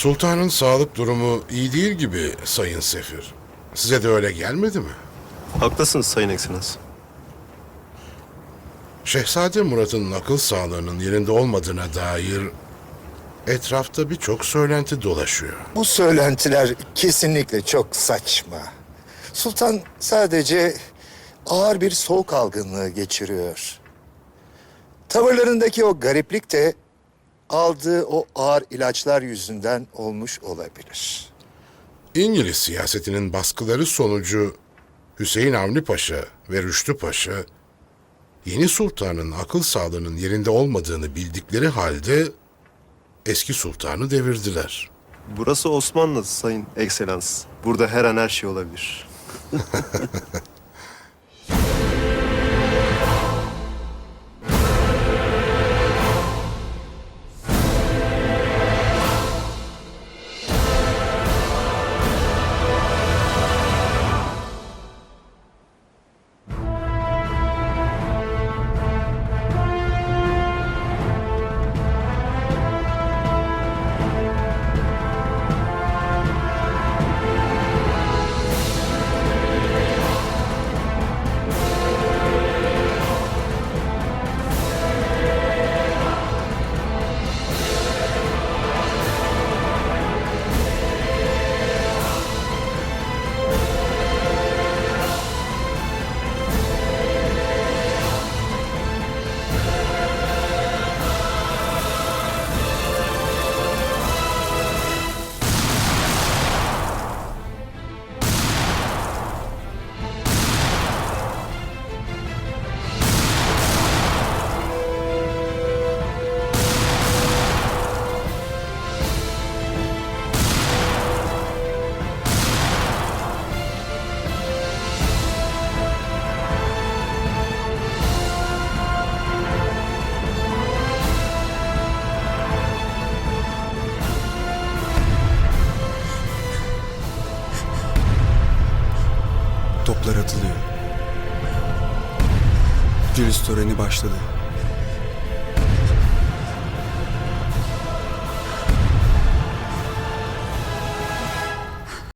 Sultanın sağlık durumu iyi değil gibi Sayın Sefir. Size de öyle gelmedi mi? Haklısınız Sayın Ekselans. Şehzade Murat'ın akıl sağlığının yerinde olmadığına dair etrafta birçok söylenti dolaşıyor. Bu söylentiler kesinlikle çok saçma. Sultan sadece ağır bir soğuk algınlığı geçiriyor. Tavırlarındaki o gariplik de aldığı o ağır ilaçlar yüzünden olmuş olabilir. İngiliz siyasetinin baskıları sonucu Hüseyin Avni Paşa ve Rüştü Paşa yeni sultanın akıl sağlığının yerinde olmadığını bildikleri halde eski sultanı devirdiler. Burası Osmanlı Sayın Ekselans. Burada her an her şey olabilir. Toplar atılıyor. Giriş töreni başladı.